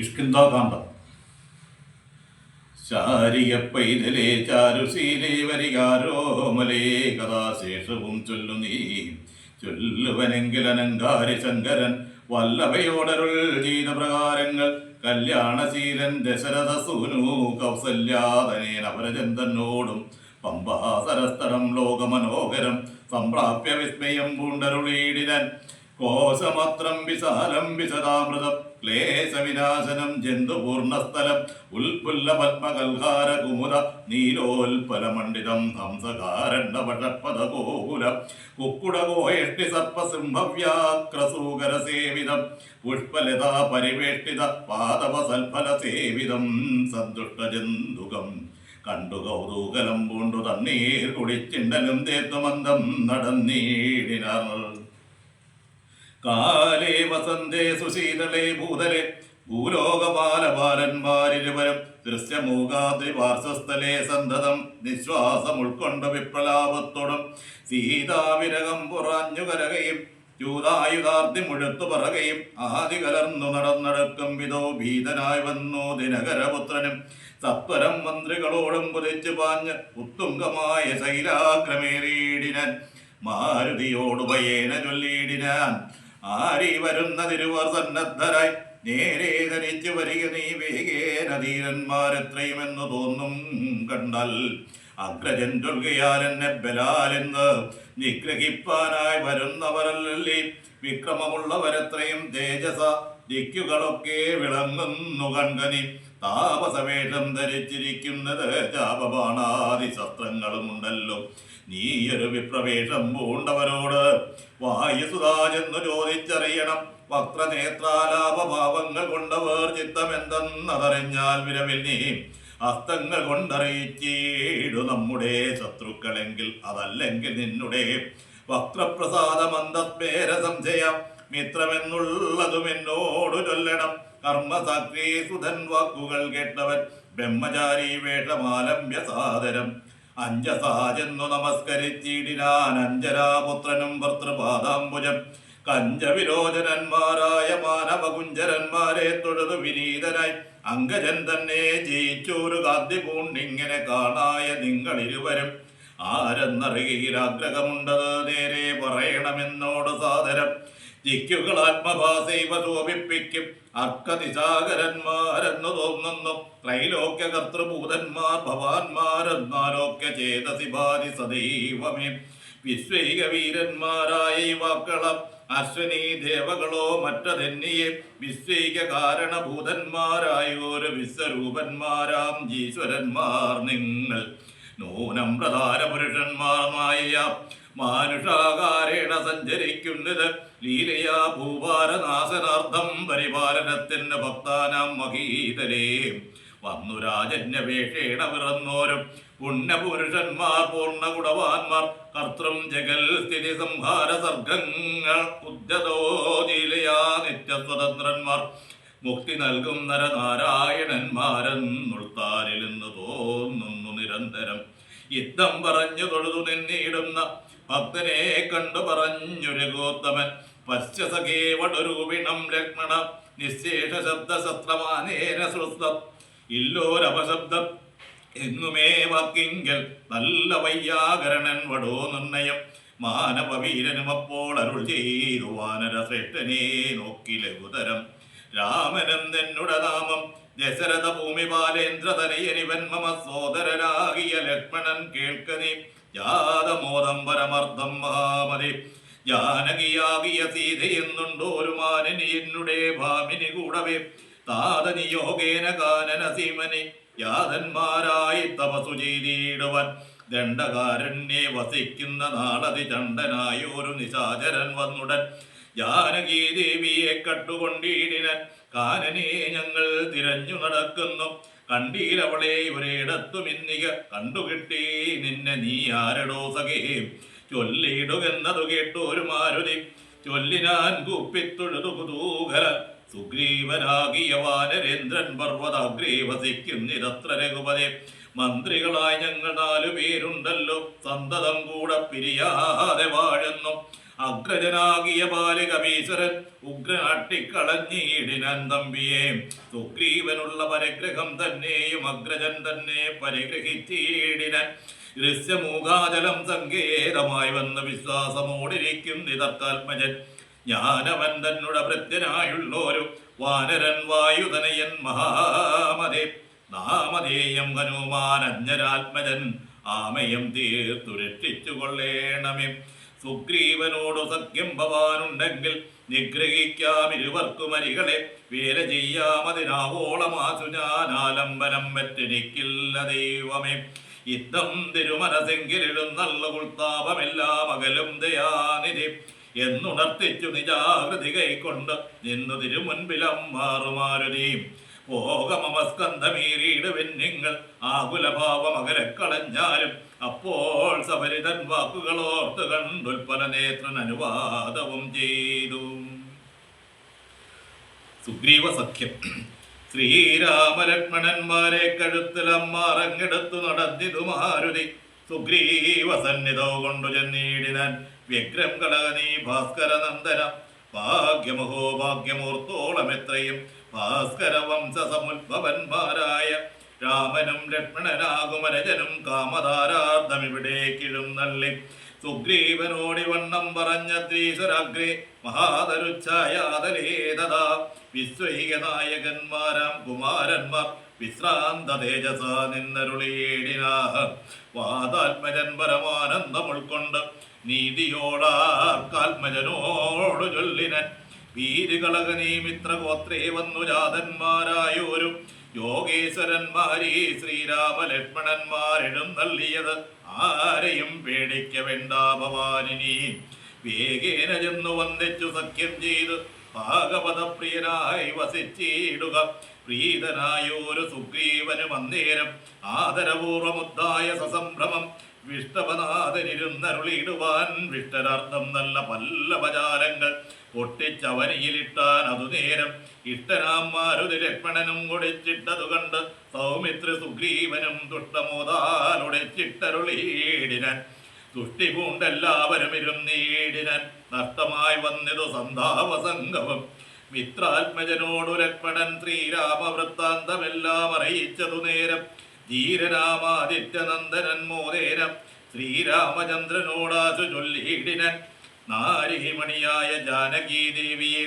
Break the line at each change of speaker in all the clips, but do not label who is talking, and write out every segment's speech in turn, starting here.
കിഷ്കിന്താകാന്ഡം ചാരിയ പൈതലേ ചാരുശീലേ വരികാരോമലേ കഥാശേഷവും ചൊല്ലു നീ. ചൊല്ലുവനെങ്കിൽ അനങ്കാരി ശങ്കരൻ വല്ലഭയോടരുൾ ചെയ്ത പ്രകാരങ്ങൾ കല്യാണശീലൻ ദശരഥ സൂനു കൗസല്യാതനേന നവരചന്ദനോടും പമ്പാസരസ്ഥലം ലോകമനോഹരം സംപ്രാപ്യ വിസ്മയം പൂണ്ടരുളീടിനൻ. കോശമത്രം വിശാലം വിശദാമൃതം ക്ലേശവിനാശനം ജന്തുപൂർണസ്ഥലം ഉൽപുല്ല പത്മകൽഹാര കുമുദ നീലോൽപലമണ്ഡിതം ഹംസകാരണ്ഡപഷപ്പദഗോകുല കുക്കുടകോയഷ്ടി സർപ്പസിംഹവ്യാക്രസൂകര സേവിതം പുഷ്പലതാ പരിവേഷ്ടിത പാദവ സൽഫല സേവിതം സന്തുഷ്ടജന്തുകം കണ്ടു കൗതൂകലം പൂണ്ടു തണ്ണീർ കുടിച്ചിണ്ടലും തേത്തുമന്ദം നടന്നീടിനാർ. കാലേ വസന്തേ സുശീതളേ ഭൂതലേ ഭൂലോകപാലപാലന്മാരിരുവരും ദൃശ്യമൂകാദ്രി പാർശ്വസ്ഥലേ സന്തതം നിശ്വാസം ഉൾക്കൊണ്ട വിപ്രലാപത്തോടും സീതാവിരകം പുറഞ്ഞു കരകയും ചൂതായുധാർത്തി മുഴുത്തു പറകയും ആദി കലർന്നു നടന്നടക്കം വിധോ ഭീതനായി വന്നു ദിനകരപുത്രനും സത്വരം മന്ത്രികളോടും കുതിച്ചു പാഞ്ഞ് ഉത്തുംഗമായ ശൈലാക്രമേറിയിടിനൻ മാരുതിയോടുപയേന ചൊല്ലിയിടിനാൻ. ആരി വരുന്ന തിരുവർ സന്നദ്ധരായി. നേരെ ധരിച്ചു വരിക നീ വേഗേന ധീരന്മാരെത്രയുമെന്ന് തോന്നും കണ്ടാൽ. അഗ്രജൻ ചൊൽകയാൽ എന്നെ ബലാലെന്ന് നിഗ്രഹിപ്പാനായി വരുന്നവരല്ലേ വിക്രമമുള്ളവരെത്രയും തേജസ ദിക്കുകളൊക്കെ വിളങ്ങുന്നു കൺകനി താപസവേഷം ധരിച്ചിരിക്കുന്നത് ജാപബാണാദി ശസ്ത്രങ്ങളുമുണ്ടല്ലോ. നീയൊരു വിപ്രവേഷം പൂണ്ടവരോട് വായുസുതാജെന്നു ചോദിച്ചറിയണം. വക്രനേത്രാലാപഭാവങ്ങൾ കൊണ്ടവർ ചിത്തമെന്തെന്നതറിഞ്ഞാൽ വിരവിൽ നീ അസ്തങ്ങൾ കൊണ്ടറിയിച്ചീടു നമ്മുടെ ശത്രുക്കളെങ്കിൽ അതല്ലെങ്കിൽ നിന്നുടെ വക്രപ്രസാദമന്ദത്പേര സംശയം മിത്രമെന്നുള്ളതും എന്നോട് ചൊല്ലണം. കർമ്മസാക്ഷി സുധൻ വാക്കുകൾ കേട്ടവൻ ബ്രഹ്മചാരി വേഷമാലംബ്യ സാദരം അഞ്ചസാചെന്നു നമസ്കരിച്ചിടിനാൻ അഞ്ചരാപുത്രനും ഭർത്തൃപാദാംബുജം. കഞ്ചവിരോചനന്മാരായ മാനവകുഞ്ചരന്മാരെ തൊഴുതു വിനീതനായി. അങ്കജൻ തന്നെ ജയിച്ചൊരു കാന്തി പൂണ്ടിങ്ങനെ കാണായ നിങ്ങളിരുവരും. ആരെന്നറിയയിൽ ആഗ്രഹമുണ്ടത് നേരെ പറയണമെന്നോട് സാദരം. ജിക്കുകൾ ആത്മഭാസൈവ ശോഭിപ്പിക്കും. അർക്കനിശാകരന്മാരെന്നു തോന്നുന്നു. ത്രൈലോക്യ കർത്തൃഭൂതന്മാർ ഭവാന്മാരെന്നാലോക്യ ചേതസി ബാധി സദൈവമേ. വിശ്വൈക വീരന്മാരായ യുവാക്കളം അശ്വനി ദേവകളോ മറ്റതെന്നിയെ. വിശ്വൈക കാരണഭൂതന്മാരായോര് വിശ്വരൂപന്മാരാം ജീശ്വരന്മാർ നിങ്ങൾ. നൂനം പ്രധാന പുരുഷന്മാർ മായ മാനുഷാകാരേണ സഞ്ചരിക്കുന്നത് ലീലയാ ഭൂപാരനാശനാർത്ഥം പരിപാലനത്തിന് ഭക്താനാം മഹീതലേ. വന്നു രാജന്യപേക്ഷേണ പിറന്നോരും പുണ്യപുരുഷന്മാർ പൂർണഗുണവാന്മാർ കർത്തൃം ജഗൽ സ്ഥിതി സംഹാര സർഗങ്ങൾ ഉദ്യതോ ലീലയാ നിത്യസ്വതന്ത്രന്മാർ. മുക്തി നൽകും നരനാരായണന്മാരെന്നുൾത്താരിലെന്ന് തോന്നുന്നു നിരന്തരം. യുദ്ധം പറഞ്ഞു തൊഴുതു നിന്നിടുന്ന ഭക്തനെ കണ്ടു പറഞ്ഞൊരു ഗോത്തമൻ. പശ്ചസഖേവടരൂപിണം ലക്ഷ്മണ നിശേഷ ശബ്ദ ശത്രമാനേന സൃഷ്ടം ഇല്ലോരപശബ്ദം എന്നുമേ വാക്കിങ്കൽ നല്ല വയ്യാകരണൻ വടോ നിർണയം. മാനവവീരനും അപ്പോൾ അരുൾ ചെയ്തു വാനര ശ്രേഷ്ഠനെ നോക്കി ലഘുതരം. രാമനം നാമം ദശരഥ ഭൂമി ബാലേന്ദ്രതനയനിവൻ മമ സോദരനാകിയ ലക്ഷ്മണൻ കേൾക്കനി ജാതമോദം പരമർദ്ധം മഹാമതി. ജാനകിയാകിയ സീതയെന്നുണ്ടോ ഒരു എന്നുടെ ഭാമിനി കൂടവേ. താതനിയോഗേന കാനന സീമനി. യാതന്മാരായി തപസു ചെയ്തിടുവൻ. ദണ്ഡകാരണ്യെ വസിക്കുന്ന നാളതി ചണ്ടനായൊരു നിശാചരൻ വന്നുടൻ. ജാനകീ ദേവിയെ കട്ടുകൊണ്ടിടിനൻ. കാനനെ ഞങ്ങൾ തിരഞ്ഞു നടക്കുന്നു. കണ്ടീലവളെ ഒരിടത്തും ഇന്നിക കണ്ടുകിട്ടി. നിന്നെ നീ ആരടോ സഖേ? ചൊല്ലിടുകെന്നതു കേട്ടു ഒരു മാരുതി. ചൊല്ലിനാൻ കുപ്പിത്തൊഴുതു കുതൂഹല സുഗ്രീവനാകിയ വാനരേന്ദ്രൻ പർവതാഗ്രേ വസിക്കുന്നിതത്ര രഘുപതി. മന്ത്രികളായി ഞങ്ങൾ നാലു പേരുണ്ടല്ലോ. സന്തതം കൂടെ പിരിയാതെ വാഴുന്നു. അഗ്രജനാകിയ ബാലികമീശ്വരൻ ഉഗ്രനാട്ടിക്കളഞ്ഞിടിനാൻ തമ്പിയെ. സുഗ്രീവനുള്ള പരിഗ്രഹം തന്നെയും അഗ്രജൻ തന്നെ പരിഗ്രഹിച്ചീടിനൻ. ദൃശ്യമൂകാചലം സങ്കേതമായി വന്ന വിശ്വാസമോടിരിക്കും നിതത്താത്മജൻ ജ്ഞാനവൻ തന്നുടെ ഭൃത്യനായുള്ളോരു വാനരൻ വായുധനയൻ മഹാമതേ. നാമധേയം ഹനുമാനജ്ഞരാത്മജൻ. ആമയം തീർത്തു രക്ഷിച്ചു കൊള്ളേണമേ സുഗ്രീവനോടു സഖ്യം ഭവാനുണ്ടെങ്കിൽ നിഗ്രഹിക്കാം ഇരുവർക്കും അരികളെ വേല ചെയ്യാമതിനാവോളമാസു ഞാൻ ആലംബനം പറ്റെനിക്കില്ല ദൈവമേ. യുദ്ധം ഉൾത്താപമെല്ലാം അകലും ദയാനിധി എന്നുണർത്തിച്ചു നിജാകൃതി കൈക്കൊണ്ട് നിന്നു തിരുമുൻപിലം മാറുമാരുതി. ഭോഗമസ്കന്ധമീറിയിടുവിൻ നിങ്ങൾ ആകുലഭാവം അകലെ കളഞ്ഞാലും അപ്പോൾ സബരിതൻ വാക്കുകൾ ഓർത്ത് കണ്ടുൽപ്പല നേത്രൻ അനുവാദവും ചെയ്തു. സുഗ്രീവ സഖ്യം. ശ്രീരാമലക്ഷ്മണന്മാരെ കഴുത്തിലമ്മാറങ്ങെടുത്തു നടന്നിതു മാരുതി സുഗ്രീവ സന്നിധോ കൊണ്ടു ചെന്നീടിനാൻ വ്യഗ്രം കളകനീ ഭാസ്കര നന്ദന ഭാഗ്യമഹോ ഭാഗ്യമോർത്തോളം എത്രയും. ഭാസ്കര വംശ സമുദ്ഭവന്മാരായ രാമനും ലക്ഷ്മണനാകുമരജനും കാമധാരാർത്ഥം ഇവിടേക്കിഴും നള്ളി സുഗ്രീവനോടി വണ്ണം പറഞ്ഞ ത്രീശ്വരാഗ്രേ മഹാതരുച്ഛായാതലേതഥാ വിശ്വൈക നായകന്മാരാം കുമാരന്മാർ വിശ്രാന്ത തേജസ നിന്നരുളിയേടിനാഹ. വാതാത്മജൻ പരമാനന്ദം ഉൾക്കൊണ്ട് നീതിയോടാത്മജനോടു ചൊല്ലിനൻ. വീരുകളകനീ മിത്രഗോത്രേ വന്നു ജാതന്മാരായോരും യോഗേശ്വരന്മാരീ ശ്രീരാമ ലക്ഷ്മണന്മാരിടും തള്ളിയത് ആരെയും പേടിക്ക വേണ്ട ഭവാനിനി. വേഗേന ചെന്നു വന്ദിച്ചു സഖ്യം ചെയ്ത് ഭാഗവതപ്രിയനായി വസിച്ചിടുക. പ്രീതനായോരു സുഗ്രീവനും അന്നേരം ആദരപൂർവമുദ്ധായ സസംഭ്രമം വിഷ്ടപനാഥനിരുന്നരുളിയിടുവാൻ വിഷ്ടരാർത്ഥം നല്ല പല്ലവജാലങ്ങൾ പൊട്ടിച്ചവനിയിലിട്ടാൻ അതു നേരം ഇഷ്ടനാം മാരുതി ലക്ഷ്മണനും ഒടിച്ചിട്ടതു കണ്ട് സൗമിത്ര സുഗ്രീവനും ദുഷ്ടമോതാലൊടിച്ചിട്ടരുളിയിടിനാൻ തുഷ്ടി പൂണ്ടെല്ലാവരും ഇരുന്നീടിനാൻ നഷ്ടമായി വന്നിതു സന്താപസംഗമം. മിത്രാത്മജനോടു ലക്ഷ്മണൻ ശ്രീരാമവൃത്താന്തമെല്ലാം അറിയിച്ചതു നേരം ധീരരാമാദിത്യനന്ദനൻ മോദേരം ശ്രീരാമചന്ദ്രനോടാശു ചൊല്ലിയിടിനൻ നാരിമണിയായ ജാനകീ ദേവിയെ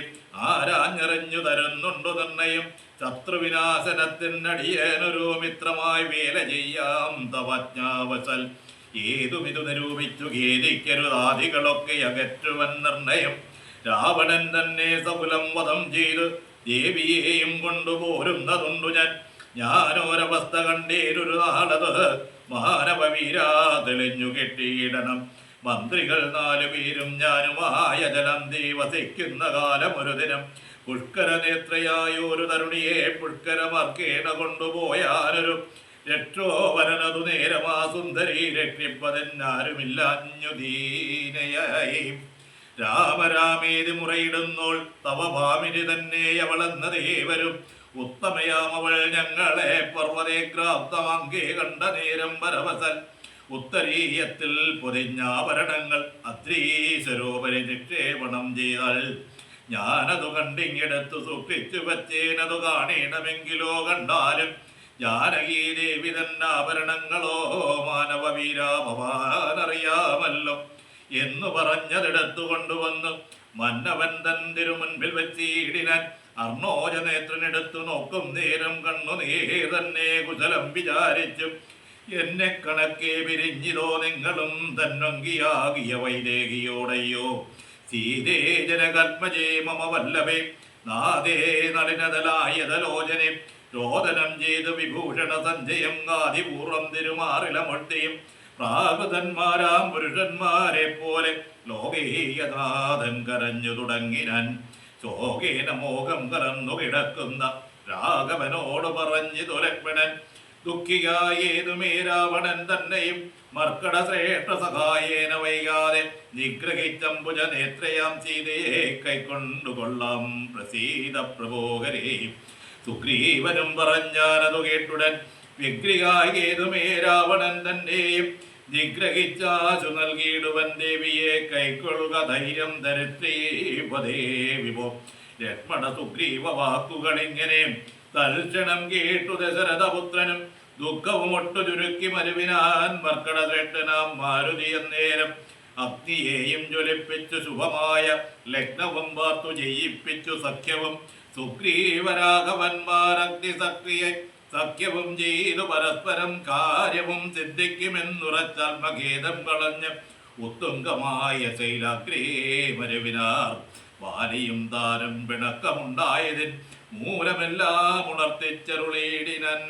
ആരാഞ്ഞറിഞ്ഞു തരുന്നുണ്ടു തന്നെയും ശത്രുവിനാശനത്തിനടിയേനൊരു മിത്രമായി വേല ചെയ്യാം തവജ്ഞാവസൽ. ഏതുമിതു നിരൂപിച്ചു ഖേദിക്കരുതാദികളൊക്കെ അകറ്റുവൻ നിർണയം. രാവണൻ തന്നെ സകുലം വധം ചെയ്ത് ദേവിയെയും കൊണ്ടുപോരുന്നതുണ്ടു ഞാൻ. ഞാനൊരവസ്ഥ കണ്ടേരൊരു മാനവവീരാ തെളിഞ്ഞു കെട്ടിയിടണം. മന്ത്രികൾ നാലു പേരും ഞാനുമായ ജലം ദീവസിക്കുന്ന കാലം ഒരു ദിനം. പുഷ്കര നേത്രയായൊരു തരുണിയെ പുഷ്കരമർക്കേണ കൊണ്ടുപോയാലൊരു രക്ഷോവരനതു നേരമാ സുന്ദരി രക്ഷിപ്പതെന്നാരുമില്ലാഞ്ഞു ദീനയായി രാമരാമേതി മുറയിടുന്നോൾ തവ ഭാമിനി തന്നെ അവളെന്ന ദേവരും ഉത്തമയാമവൾ ഞങ്ങളെ പർവതേക്രാപ്തമങ്കേ കണ്ട നേരം പരവസൽ. ഉത്തരീയത്തിൽ പൊതിഞ്ഞാഭരണങ്ങൾ അത്രീശ്വരോപരി നിക്ഷേപണം ചെയ്താൽ. ഞാനതു കണ്ടിങ്ങെടുത്തു സൂക്ഷിച്ചു വച്ചേനതു കാണണമെങ്കിലോ കണ്ടാലും ജാനകീ ദേവി മാനവ വീരാഭവാനറിയാമല്ലോ എന്നു പറഞ്ഞതെടുത്തു കൊണ്ടുവന്നു മന്നവൻ തൻ തിരുമുൻപിൽ വെച്ചിടിനാൻ. അർണോജ നേത്രനെടുത്തു നോക്കും നേരം കണ്ണു നീ തന്നെ കുശലം വിചാരിച്ചു. എന്നെ കണക്കെ പിരിഞ്ഞിതോ നിങ്ങളും തന്നൊങ്കിയാകിയ വൈദേഹിയോടയ്യോ. സീതേ ജനകത്മജേ മമ വല്ലഭേ നാദേ നളിനതലായതലോചനെ. രോദനം ചെയ്ത് വിഭൂഷണ സഞ്ജയം ആദിപൂർവം തിരുമാറിലമൊട്ടിയും. പ്രാകൃതന്മാരാം പുരുഷന്മാരെ പോലെ ലോകേയനാഥൻ കരഞ്ഞു തുടങ്ങിനാൻ. ശോകേന മോഹം കലർന്നു കിടക്കുന്ന രാഘവനോട് പറഞ്ഞു തുലക്മണൻ ദുഃഖിയായേതുമേ രാവണൻ തന്നെയും മർക്കട ശ്രേഷ്ഠ സഹായേന വൈകാതെ നിഗ്രഹിച്ചമ്പുജ നേത്രയാം സീതയെ കൈക്കൊണ്ടുകൊള്ളാം പ്രസീത പ്രഭോകരേ സുഗ്രീവനും പറഞ്ഞാനതു കേട്ടുടൻ വിഗ്രിയായേതുമേ രാവണൻ തന്നെയും നിഗ്രഹിച്ചാശു നൽകിയിടുവൻ ദേവിയെ കൈക്കൊള്ളുക ധൈര്യം ധരിത്രീപതേ വിഭോ. ലക്ഷ്മണ സുഗ്രീവ വാക്കുകൾ ഇങ്ങനെ തൽക്ഷണം കേട്ടു ദശരഥപുത്രനും ദുഃഖവും ഒട്ടു ചുരുക്കി മരുവിനാൻ മർക്കട ശ്രേഷ്ഠനാം മാരുതി നേരം അഗ്നിയെയും ജ്വലിപ്പിച്ചു ശുഭമായ ലഗ്നവും വാർത്തു ജയിപ്പിച്ചു സഖ്യവും. സുഗ്രീവരാഘവന്മാർ അഗ്നി സക്രിയ സഖ്യവും ചെയ്തു പരസ്പരം കാര്യവും സിദ്ധിക്കുമെന്നുറച്ചാൽ മഖേദം കളഞ്ഞ് ഉത്തുംഗമായ ശൈലാഗ്രേ മരുവിനാർ. വാലിയും താരം പിണക്കമുണ്ടായതിൻ മൂലമെല്ലാം ഉണർത്തിച്ചരുളീടിനൻ.